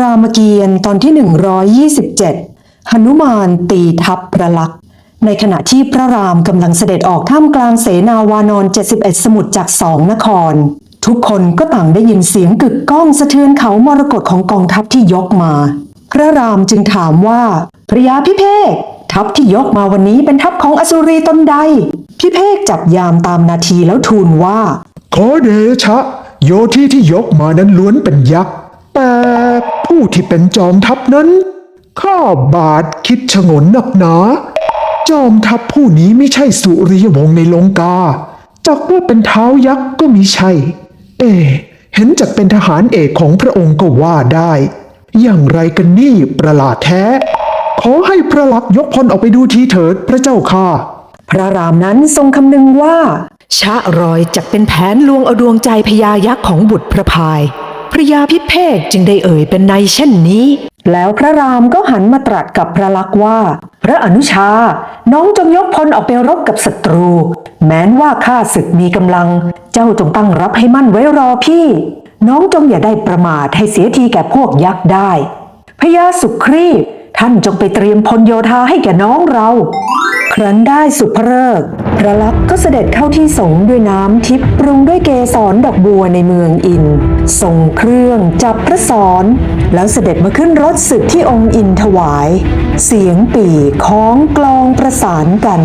รามเกียรติ์ตอนที่ 127หนุมานตีทัพพระลักษณ์ในขณะที่พระรามกำลังเสด็จออกท่ามกลางเสนาวานอน 71 สมุทรจากสองนคร ทุกคนก็ต่างได้ยินเสียงกึกก้องสะเทือนเขามรกตของกองทัพที่ยกมา พระรามจึงถามว่า พระยาพิเภกทัพที่ยกมาวันนี้เป็นทัพของอสุรีตนใด พิเภกจับยามตามนาทีแล้วทูลว่า ขอเดชะ โยที่ที่ยกมานั้นล้วนเป็นยักษ์ ผู้ที่เป็นจอมทัพนั้น ข้าบาทคิดชงนนักหนา จอมทัพผู้นี้ไม่ใช่สุริยวงศ์ในลงกา จักว่าเป็นเท้ายักษ์ก็มิใช่ เอ เห็นจักเป็นทหารเอกของพระองค์ก็ว่าได้ อย่างไรกันนี่ประหลาดแท้ ขอให้พระลักษณ์ยกพลออกไปดูทีเถิดพระเจ้าค่ะ พระรามนั้นทรงคำนึงว่าชะรอยจักเป็นแผนลวงเอาดวงใจพญายักษ์ของบุตรพระพาย พระยาพิเภกจึงได้เอ่ยเป็นในเช่นนี้ แล้วพระรามก็หันมาตรัสกับพระลักษณ์ว่า พระอนุชา น้องจงยกพลออกไปรบกับศัตรู แม้นว่าข้าศึกมีกำลัง เจ้าจงตั้งรับให้มั่นไว้รอพี่ น้องจงอย่าได้ประมาทให้เสียทีแก่พวกยักษ์ได้พญาสุครีพ ท่านจงไปเตรียมพลโยธาให้แก่น้องเรา ครั้นได้สุภเริกพระลักษณ์ก็เสด็จเข้าที่สงฆ์ด้วยน้ำทิพย์ปรุงด้วยเกสรดอกบัวในเมืองอินส่งเครื่องจับพระสอนแล้วเสด็จมาขึ้นรถศึกที่องค์อินถวาย เสียงปี่ค้องกลองประสานกัน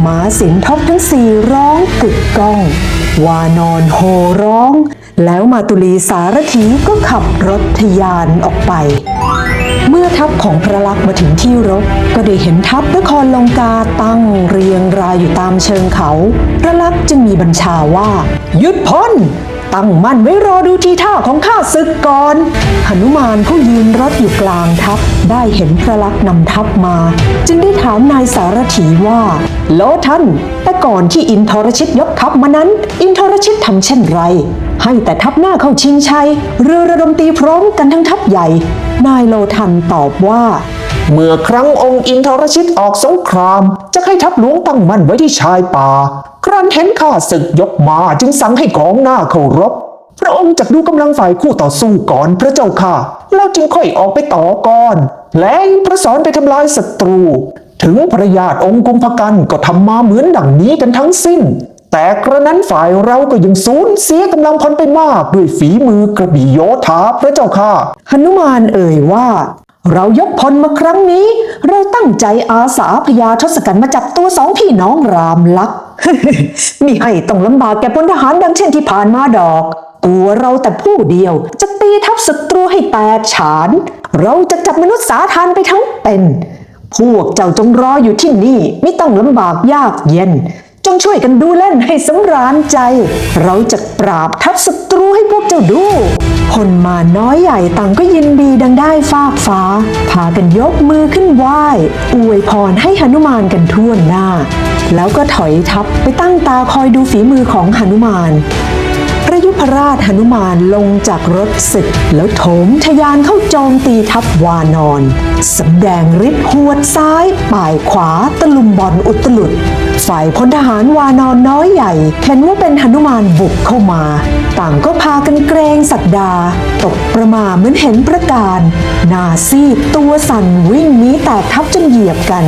หมาสินทบทั้งสี่ร้องกึกก้อง วานอนโห่ร้อง แล้วมาตุลีสารถีก็ขับรถทยานออกไป มื่อทัพของพระลักษณ์มาถึงที่รบ ก็ได้เห็นทัพนครลงกาตั้งเรียงรายอยู่ตามเชิงเขา พระลักษณ์จึงมีบัญชาว่าหยุดพ้น ตั้งมั่นไว้รอดูทีท่าของข้าศึกก่อนหนุมานผู้ยืนรถอยู่กลางทัพ ได้เห็นพระลักษณ์นำทัพมา จึงได้ถามนายสารถีว่าโลท่าน แต่ก่อนที่อินทรชิตยกทัพมานั้น อินทรชิตทำเช่นไร ให้แต่ทัพหน้าเข้าชิงชัยเรือระดมตีพร้อมกันทั้งทัพใหญ่ นายโลทันตอบว่าเมื่อครั้งองค์อินทรชิตออกสงคราม จะให้ทัพหลวงตั้งมั่นไว้ที่ชายป่า ครั้นเห็นข้าศึกยกมาจึงสั่งให้กองหน้าเคารพพระองค์จักดูกำลังฝ่ายคู่ต่อสู้ก่อนพระเจ้าค่ะ แล้วจึงค่อยออกไปต่อก่อน และพระสอนไปทำลายศัตรู ถึงพระญาติองค์กุมภกันก็ทำมาเหมือนดังนี้กันทั้งสิ้น แต่กระนั้นฝ่ายเราก็ยังสูญเสียกำลังพลไปมากด้วยฝีมือกระบี่โยธาพระเจ้าค่ะหนุมานเอ่ยว่า เรายกพลมาครั้งนี้ เราตั้งใจอาสาพญาทศกัณฐ์มาจับตัวสองพี่น้องรามลักษ์มิให้ต้องลำบากแก่พลทหารดังเช่นที่ผ่านมาดอก ตัวเราแต่ผู้เดียวจะตีทัพศัตรูให้แตกฉาน เราจะจับมนุษย์สาทานไปทั้งเป็น พวกเจ้าจงรออยู่ที่นี่ไม่ต้องลำบากยากเย็น จงช่วยกันดูเล่นให้สำราญใจ เราจะปราบทัพศัตรู พวกเจ้าดูคนมาน้อยใหญ่ต่างก็ยินดีดังได้ฟากฟ้า พากันยกมือขึ้นไหว้ อวยพรให้หนุมานกันทั่วหน้า แล้วก็ถอยทับไปตั้งตาคอยดูฝีมือของหนุมาน พระราชหนุมานลงจากรถศึก แล้วโถมทะยานเข้าโจมตีทัพวานอนสำแดงฤทธิ์หวดซ้ายป่ายขวาตะลุมบอลอุตลุด ฝ่ายพลทหารวานอนน้อยใหญ่ เห็นว่าเป็นหนุมานบุกเข้ามา ต่างก็พากันเกรงสักดา ตกประมาเหมือนเห็นประการนาซีดตัวสั่นวิ่งหนีแตกทับจนเหยียบกัน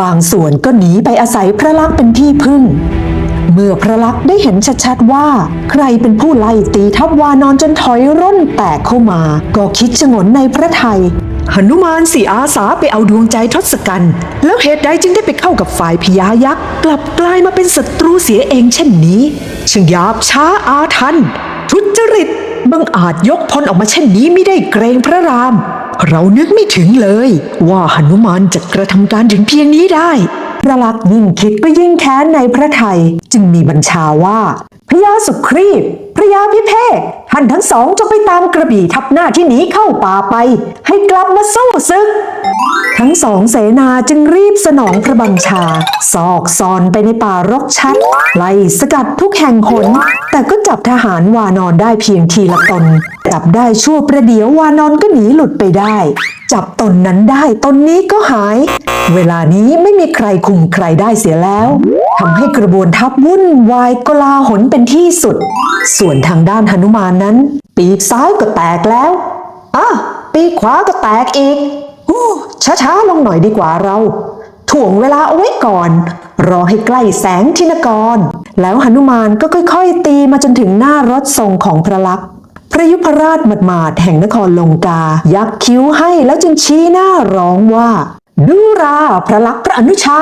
บางส่วนก็หนีไปอาศัยพระลักษณ์เป็นที่พึ่ง มื่อพระลักษณ์ได้เห็นชัดๆว่า ใครเป็นผู้ไล่ตีทัพวานอนจนถอยร่นแตกเข้ามา ก็คิดชงนในพระไทยหนุมานสีอาสาไปเอาดวงใจทศกัณฐ์แล้วเหตุใดจึงได้ไปเข้ากับฝ่ายพญายักษ์กลับกลายมาเป็นศัตรูเสียเองเช่นนี้ช่างยาบช้าอาทันทุจริตบังอาจยกพลออกมาเช่นนี้ไม่ได้เกรงพระราม เรานึกไม่ถึงเลย ว่าหนุมานจะกระทำการถึงเพียงนี้ได้ พระลักษณ์ยิ่งคิดก็ยิ่งแค้นในพระไทยจึงมีบัญชาว่า พระยาสุครีพพระยาพิเภกท่านทั้งสองจงไปตามกระบี่ทับหน้าที่หนีเข้าป่าไป ให้กลับมาสู้ศึก ทั้งสองเสนาจึงรีบสนองพระบัญชา ซอกซอนไปในป่ารกชัด ไล่สกัดทุกแห่งหนแต่ก็จับทหารวานอนได้เพียงทีละตน จับได้ชั่วประเดี๋ยววานอนก็หนีหลุดไปได้ จับตนนั้นได้ตนนี้ก็หาย เวลานี้ไม่มีใครคุมใครได้เสียแล้วทำให้กระบวนทัพวุ่นวายกลาหนเป็นที่สุด ส่วนทางด้านหนุมานนั้น ปีกซ้ายก็แตกแล้วอะปีกขวาก็แตกอีกอู้ช้าๆลงหน่อยดีกว่าเรา ถ่วงเวลาเอาไว้ก่อน รอให้ใกล้แสงทินกร แล้วหนุมานก็ค่อยๆ ตีมาจนถึงหน้ารถทรงของพระลักษมณ์ ระยุพราชหมาดๆแห่งนครลงกา ยักคิ้วให้แล้วจึงชี้หน้าร้องว่า ดูราพระลักษมณ์พระอนุชา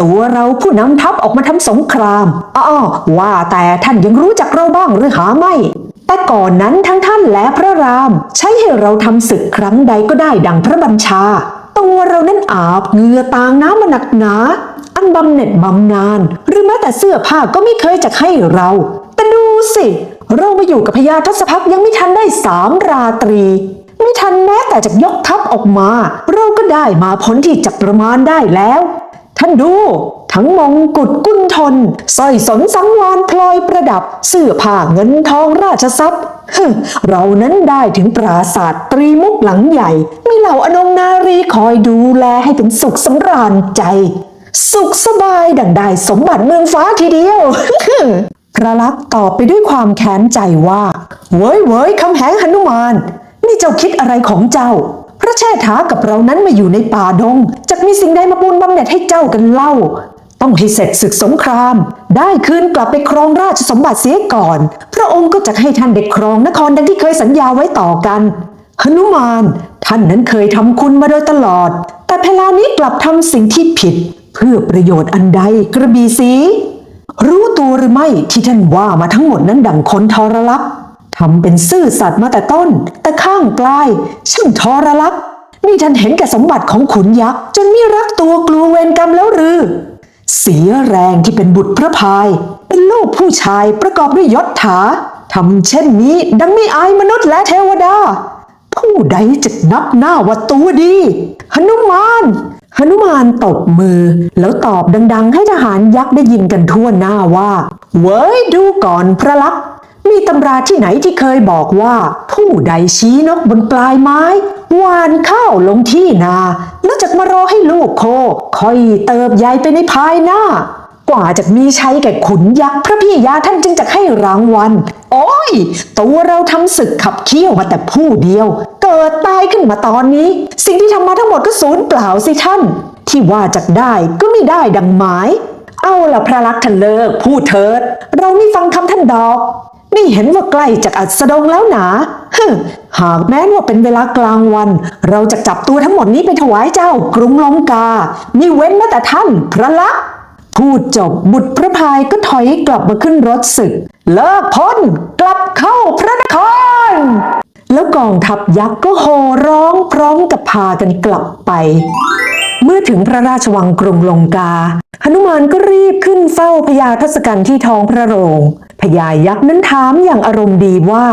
ตัวเราผู้นำทัพออกมาทำสงครามอ้อว่าแต่ท่านยังรู้จักเราบ้างหรือหาไม่แต่ก่อนนั้นทั้งท่านและพระราม ใช้ให้เราทำศึกครั้งใดก็ได้ดังพระบัญชา ตัวเรานั้นอาบเหงื่อต่างน้ำมาหนักหนา อันบำเหน็จบำนาญหรือแม้แต่เสื้อผ้าก็ไม่เคยจะให้เรา แต่ดูสิ เรามาอยู่กับพญาทศพักยังไม่ทันได้สามราตรี ไม่ทันแม้แต่จะยกทัพออกมา เราก็ได้มาพ้นที่จักระมานได้แล้ว ท่านดู ทั้งมงกุฎกุนทนสร้อยสนสังวานพลอยประดับ เสื้อผ้าเงินทองราชทรัพย์ฮึเรานั้นได้ถึงปราศาสตร์ตรีมุกหลังใหญ่ มีเหล่าอนงนารีคอยดูแลให้เป็นสุขสำราญใจ สุขสบายดังได้สมบัติเมืองฟ้าทีเดียว พระลักษ์ตอบไปด้วยความแค้นใจว่าเว้ยเว้ยคำแหงหนุมาน นี่เจ้าคิดอะไรของเจ้า พระแช่ท้ากับเรานั้นมาอยู่ในป่าดงจะมีสิ่งใดมาปูนบำเหน็จให้เจ้ากันเล่า ต้องให้เสร็จศึกสงคราม ได้คืนกลับไปครองราชสมบัติเสียก่อน พระองค์ก็จะให้ท่านเด็กครองนครดังที่เคยสัญญาไว้ต่อกันหนุมาน ท่านนั้นเคยทำคุณมาโดยตลอด แต่เวลานี้กลับทำสิ่งที่ผิด เพื่อประโยชน์อันใดกระบีสี รู้ตัวหรือไม่ที่ท่านว่ามาทั้งหมดนั้นดังคนทรลักษณ์ทำเป็นซื่อสัตย์มาแต่ต้น แต่ข้างปลายช่างทรลักษณ์นี่ท่านเห็นแก่สมบัติของขุนยักษ์จนไม่รักตัวกลัวเวรกรรมแล้วหรือ เสียแรงที่เป็นบุตรพระพาย เป็นลูกผู้ชายประกอบด้วยยศถาทำเช่นนี้ดังไม่อายมนุษย์และเทวดา ผู้ใดจะนับหน้าว่าตัวดีหนุมาน หนุมานตบมือ แล้วตอบดังๆ ให้ทหารยักษ์ได้ยินกันทั่วหน้าว่า เว้ยดูก่อนพระลักษมณ์มีตำราที่ไหนที่เคยบอกว่า ผู้ใดชี้นกบนปลายไม้หวานข้าวลงที่นา แล้วจะมารอให้ลูกโค ค่อยเติบใหญ่ไปในภายหน้า กว่าจะมีชัยแก่ขุนยักษ์พระพี่ยาท่านจึงจะให้รางวัล โอ้ย ตัวเราทำศึกขับเคี่ยวมาแต่ผู้เดียว เกิดตายขึ้นมาตอนนี้ สิ่งที่ทำมาทั้งหมดก็สูญเปล่าสิท่าน ที่ว่าจะได้ก็ไม่ได้ดังหมาย เอาละพระลักษณ์ท่านเลิกพูดเถิด เราไม่ฟังคำท่านดอก นี่เห็นว่าใกล้จากอัสดงแล้วหนาฮึหากแม้นว่าเป็นเวลากลางวัน เราจะจับตัวทั้งหมดนี้ไปถวายเจ้ากรุงลงกามีเว้นแม้แต่ท่านพระลักษณ์ พูดจบบุตรพระพายก็ถอยกลับมาขึ้นรถศึก เลิกพ้นกลับเข้าพระนคร แล้วกองทัพยักษ์ก็โห่ร้องพร้อมกับพากันกลับไป เมื่อถึงพระราชวังกรุงลงกาหนุมานก็รีบขึ้นเฝ้าพญาทศกัณฐ์ที่ท้องพระโรงพญายักษ์นั้นถามอย่างอารมณ์ดีว่า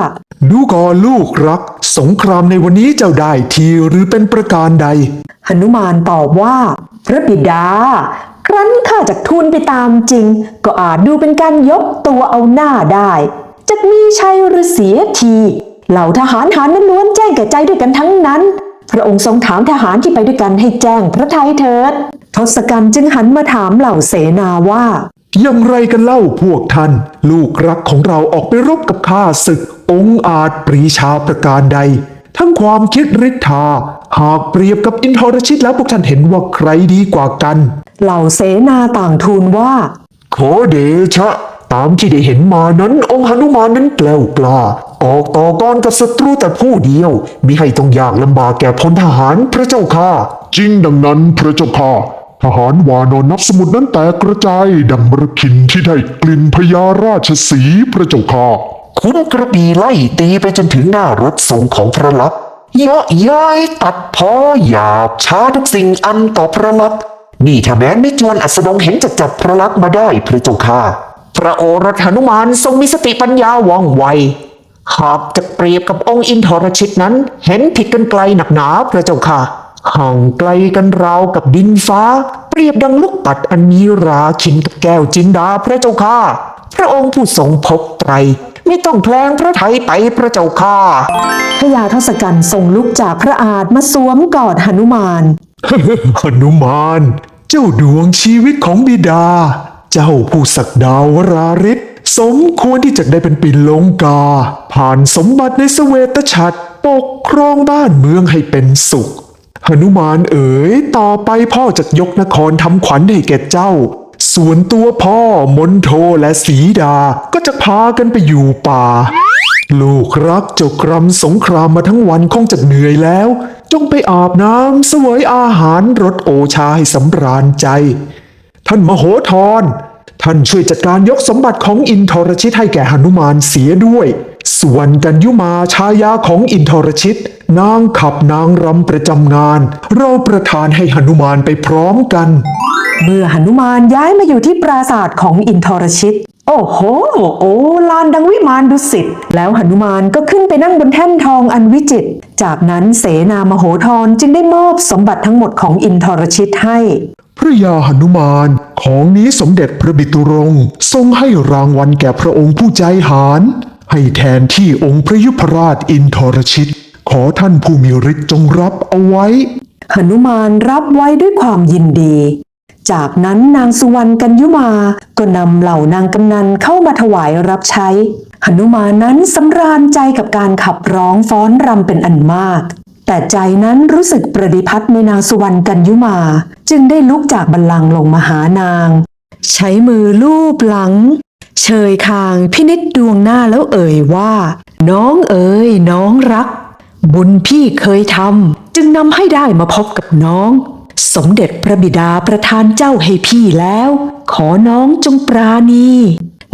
ดูก่อนลูกรัก สงครามในวันนี้เจ้าได้ทีหรือเป็นประการใดหนุมานตอบว่า พระบิดา ครั้นข้าจากทูลไปตามจริง ก็อาจดูเป็นการยกตัวเอาหน้าได้จะมีชัยหรือเสียที เหล่าทหารหารนั้นล้วนแจ้งแก่ใจด้วยกันทั้งนั้น พระองค์ทรงถามทหารที่ไปด้วยกันให้แจ้งพระทัยเถิด ทศกัณฐ์จึงหันมาถามเหล่าเสนาว่า อย่างไรกันเล่าพวกท่าน ลูกรักของเราออกไปรบกับข้าศึก องค์อาจปรีชาประการใด ทั้งความคิดฤทธา หากเปรียบกับอินทรชิตแล้วพวกท่านเห็นว่าใครดีกว่ากัน เหล่าเสนาต่างทูลว่า ขอเดชะ ตามที่ได้เห็นมานั้น องค์หนุมานนั้นแกล้วกล้าออกต่อกรกับศัตรูแต่ผู้เดียวมิให้ต้องยากลำบากแก่พลทหารพระเจ้าค่ะจริงดังนั้นพระเจ้าค่ะทหารวานอนนับสมุดนั้นแตกกระจายดังมรคินที่ได้กลิ่นพญาราชสีพระเจ้าค่ะคุณกระบี่ไล่ตีไปจนถึงหน้ารถทรงของพระลักษมณ์เยาะย้ายตัดพ้อหยาบช้าทุกสิ่งอันต่อพระลักษมณ์ นี่ถ้าแม้นไม่จวนอัสดงเห็นจะจับพระลักษมณ์มาได้พระเจ้าค่ะ พระโอรสหนุมานทรงมีสติปัญญาว่องไวหากจะเปรียบกับองค์อินทรชิตนั้น เห็นผิดกันไกลหนักหนาพระเจ้าค่ะห่างไกลกันราวกับดินฟ้า เปรียบดังลูกปัดอันมีราคินกับแก้วจินดาพระเจ้าค่ะ พระองค์ผู้ทรงพบไตรไม่ต้องแพลงพระไทยไปพระเจ้าค่ะพญาทศกัณฐ์ทรงลุกจากพระอาจมาสวมกอดหนุมาน หนุมาน เจ้าดวงชีวิตของบิดา เจ้าผู้ศักดาวราริศสมควรที่จะได้เป็นปินลงกา ผ่านสมบัติในสเวตฉัตรปกครองบ้านเมืองให้เป็นสุขหนุมานเอ๋ยต่อไปพ่อจะยกนครทำขวัญให้แก่เจ้า ส่วนตัวพ่อมนโทและสีดาก็จะพากันไปอยู่ป่า ลูกรักเจ้ากรำสงครามมาทั้งวันคงจะเหนื่อยแล้ว จงไปอาบน้ำเสวยอาหารรสโอชาให้สำราญใจ ท่านมโหธรท่านช่วยจัดการยกสมบัติของอินทรชิตให้แก่หนุมานเสียด้วย ส่วนกัญยุมาชายาของอินทรชิต นางขับนางรำประจำงาน เราประทานให้หนุมานไปพร้อมกัน เมื่อหนุมานย้ายมาอยู่ที่ปราสาทของอินทรชิต โอ้โห โอ้ลานดังวิมานดุสิต แล้วหนุมานก็ขึ้นไปนั่งบนแท่นทองอันวิจิตรจากนั้นเสนามโหธรจึงได้มอบสมบัติทั้งหมดของอินทรชิตให้ พระยาหนุมานของนี้สมเด็จพระบิตุรงค์ทรงให้รางวัลแก่พระองค์ผู้ใจหาร ให้แทนที่องค์พระยุพราชอินทรชิต ขอท่านผู้มีฤทธิ์จงรับเอาไว้หนุมานรับไว้ด้วยความยินดี จากนั้นนางสุวรรณกัญยุมาก็นำเหล่านางกำนันเข้ามาถวายรับใช้หนุมานั้นสำราญใจกับการขับร้องฟ้อนรำเป็นอันมาก แต่ใจนั้นรู้สึกประดิพัฒน์ในนางสุวรรณกัญยุมา จึงได้ลุกจากบัลลังก์ลงมาหานาง ใช้มือลูบหลัง เชยคางพินิจดวงหน้าแล้วเอ่ยว่า น้องเอ๋ยน้องรัก บุญพี่เคยทำจึงนำให้ได้มาพบกับน้อง สมเด็จพระบิดาประทานเจ้าให้พี่แล้ว ขอน้องจงปราณี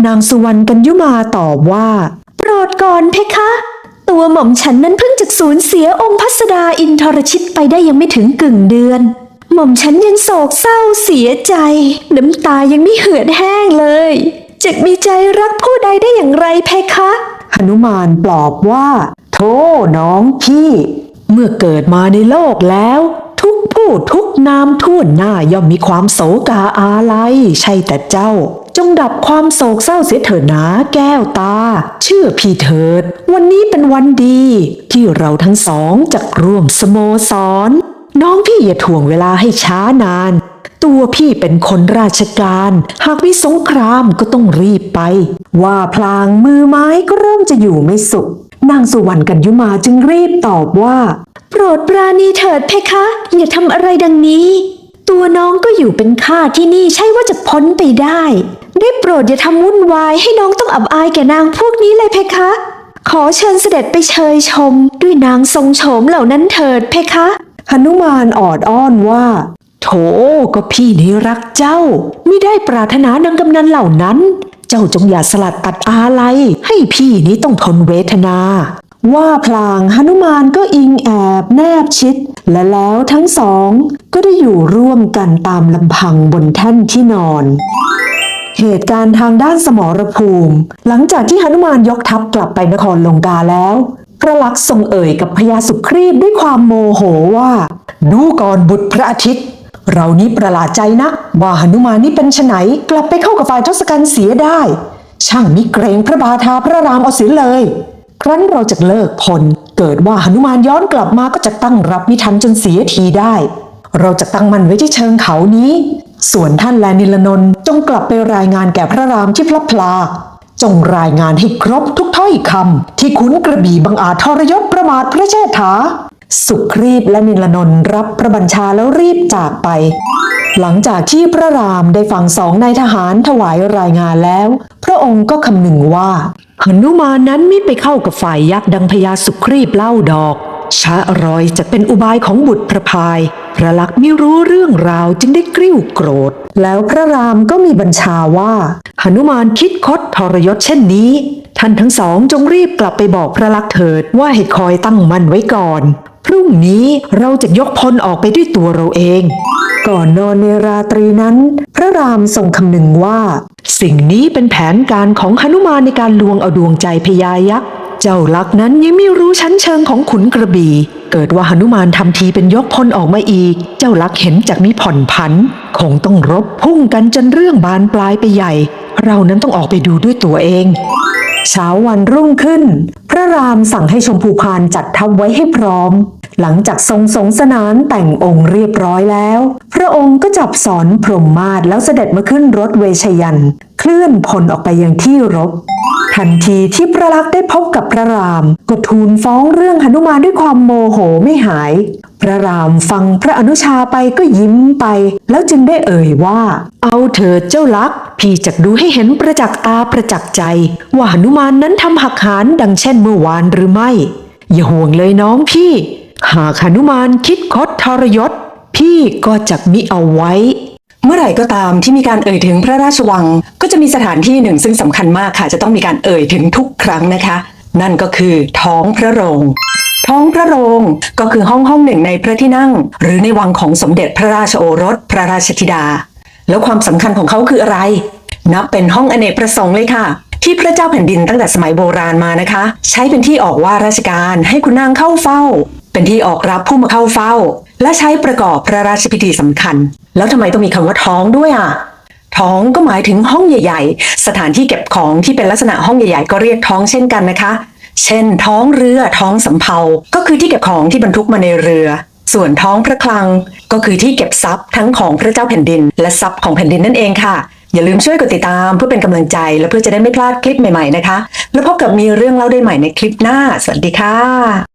นางสุวรรณกัญยุมาตอบว่า โปรดก่อนเพคะ ตัวหม่อมฉันนั้นเพิ่งจากสูญเสียองค์พัสดาอินทรชิตไปได้ยังไม่ถึงกึ่งเดือน หม่อมฉันยังโศกเศร้าเสียใจ น้ำตายังไม่เหือดแห้งเลย จะมีใจรักผู้ใดได้อย่างไรเพคะหนุมานปลอบว่า โธ่น้องพี่ เมื่อเกิดมาในโลกแล้ว ทุกผู้ทุกนามทั่วหน้าย่อมมีความโศกาอาลัยใช่แต่เจ้า จงดับความโศกเศร้าเสียเถิดนะแก้วตา เชื่อพี่เถิด วันนี้เป็นวันดี ที่เราทั้งสองจะร่วมสโมสร น้องพี่อย่าถ่วงเวลาให้ช้านาน ตัวพี่เป็นคนราชการ หากมีสงครามก็ต้องรีบไป ว่าพลางมือไม้ก็เริ่มจะอยู่ไม่สุขนางสุวรรณกัญยุมาจึงรีบตอบว่า โปรดปราณีเถิดเพคะ อย่าทำอะไรดังนี้ ตัวน้องก็อยู่เป็นข้าที่นี่ใช่ว่าจะพ้นไปได้ ได้โปรดอย่าทำวุ่นวายให้น้องต้องอับอายแก่นางพวกนี้เลยเพคะ ขอเชิญเสด็จไปเชยชม ด้วยนางทรงโฉมเหล่านั้นเถิดเพคะหนุมานออดอ้อนว่า โถก็พี่นี้รักเจ้า ไมิได้ปรารถนานางกำนันเหล่านั้น เจ้าจงอย่าสลัดตัดอาลัยให้พี่นี้ต้องทนเวทนา ว่าพลางหนุมานก็อิงแอบแนบชิด และแล้วทั้งสองก็ได้อยู่ร่วมกันตามลำพังบนแท่นที่นอนเหตุการณ์ทางด้านสมรภูมิ หลังจากที่หนุมานยกทัพกลับไปนครลงกาแล้ว พระลักษมณ์ทรงเอ่ยกับพญาสุครีบด้วยความโมโหว่า ดูก่อนบุตรพระอาทิตย์ เรานี้ประหลาดใจนะ ว่าหนุมานนี่เป็นไฉนกลับไปเข้ากับฝ่ายทศกัณฐ์เสียได้ ช่างมิเกรงพระบาทาพระรามเอาเสียเลย ครั้นเราจะเลิกพล เกิดว่าหนุมานย้อนกลับมาก็จะตั้งรับมิทันจนเสียทีได้ เราจะตั้งมันไว้ที่เชิงเขานี้ ส่วนท่านแลนิลนนท์จงกลับไปรายงานแก่พระรามที่พลับพลา จงรายงานให้ครบทุกถ้อยคำที่ขุนกระบี่บังอาจทรยศประมาทพระเชษฐา สุครีบและนิลนนท์รับพระบัญชาแล้วรีบจากไปหลังจากที่พระรามได้ฟังสองนายทหารถวายรายงานแล้ว พระองค์ก็คำนึงว่า หนุมานนั้นไม่ไปเข้ากับฝ่ายยักษ์ดังพญาสุครีบเล่าดอกช้าอรอยจะเป็นอุบายของบุตรพระพายพระลักษมณ์ไม่รู้เรื่องราวจึงได้กริ้วโกรธ แล้วพระรามก็มีบัญชาว่าหนุมานคิดคดทรยศเช่นนี้ ท่านทั้งสองจงรีบกลับไปบอกพระลักษมณ์เถิดว่าให้คอยตั้งมั่นไว้ก่อน พรุ่งนี้เราจะยกพลออกไปด้วยตัวเราเอง ก่อนนอนในราตรีนั้น พระรามทรงคำนึงว่า สิ่งนี้เป็นแผนการของหนุมานในการลวงเอาดวงใจพญายักษ์เจ้าลักนั้นยังไม่รู้ชั้นเชิงของขุนกระบี่ เกิดว่าหนุมานทำทีเป็นยกพลออกมาอีก เจ้าลักเห็นจากนี้ผ่อนผัน คงต้องรบพุ่งกันจนเรื่องบานปลายไปใหญ่ เรานั้นต้องออกไปดูด้วยตัวเอง เช้าวันรุ่งขึ้น พระรามสั่งให้ชมพูพานจัดทัพไว้ให้พร้อม หลังจากทรงสงสนานแต่งองค์เรียบร้อยแล้ว พระองค์ก็จับสอนพรหมมาศแล้วเสด็จมาขึ้นรถเวชยันต์เคลื่อนพลออกไปยังที่รบ ทันทีที่พระลักษณ์ได้พบกับพระรามก็ทูลฟ้องเรื่องหนุมานด้วยความโมโหไม่หาย พระรามฟังพระอนุชาไปก็ยิ้มไป แล้วจึงได้เอ่ยว่า เอาเถิดเจ้าลัก พี่จักดูให้เห็นประจักษ์ตาประจักษ์ใจ ว่าหนุมานนั้นทำหักหานดังเช่นเมื่อวานหรือไม่ อย่าห่วงเลยน้องพี่ หากหนุมานคิดคดทรยศ พี่ก็จักมิเอาไว้เมื่อไหร่ก็ตามที่มีการเอ่ยถึงพระราชวัง ก็จะมีสถานที่หนึ่งซึ่งสำคัญมากค่ะ จะต้องมีการเอ่ยถึงทุกครั้งนะคะ นั่นก็คือท้องพระโรง ท้องพระโรงก็คือห้องห้องหนึ่งในพระที่นั่ง หรือในวังของสมเด็จพระราชโอรสพระราชธิดา แล้วความสำคัญของเขาคืออะไร นับเป็นห้องอเนกประสงค์เลยค่ะ ที่พระเจ้าแผ่นดินตั้งแต่สมัยโบราณมานะคะ ใช้เป็นที่ออกว่าราชการให้คุณนางเข้าเฝ้า เป็นที่ออกรับผู้มาเข้าเฝ้า และใช้ประกอบพระราชพิธีสำคัญ แล้วทำไมต้องมีคำว่าท้องด้วยอะท้องก็หมายถึงห้องใหญ่ ๆ สถานที่เก็บของที่เป็นลักษณะห้องใหญ่ ๆ ก็เรียกท้องเช่นกันนะคะ เช่น ท้องเรือท้องสำเภาก็คือที่เก็บของที่บรรทุกมาในเรือ ส่วนท้องพระคลังก็คือที่เก็บทรัพย์ทั้งของพระเจ้าแผ่นดิน และทรัพย์ของแผ่นดินนั่นเองค่ะ อย่าลืมช่วยกดติดตามเพื่อเป็นกำลังใจและเพื่อจะได้ไม่พลาดคลิปใหม่ๆนะคะ แล้วพบกับมีเรื่องเล่าได้ใหม่ในคลิปหน้า สวัสดีค่ะ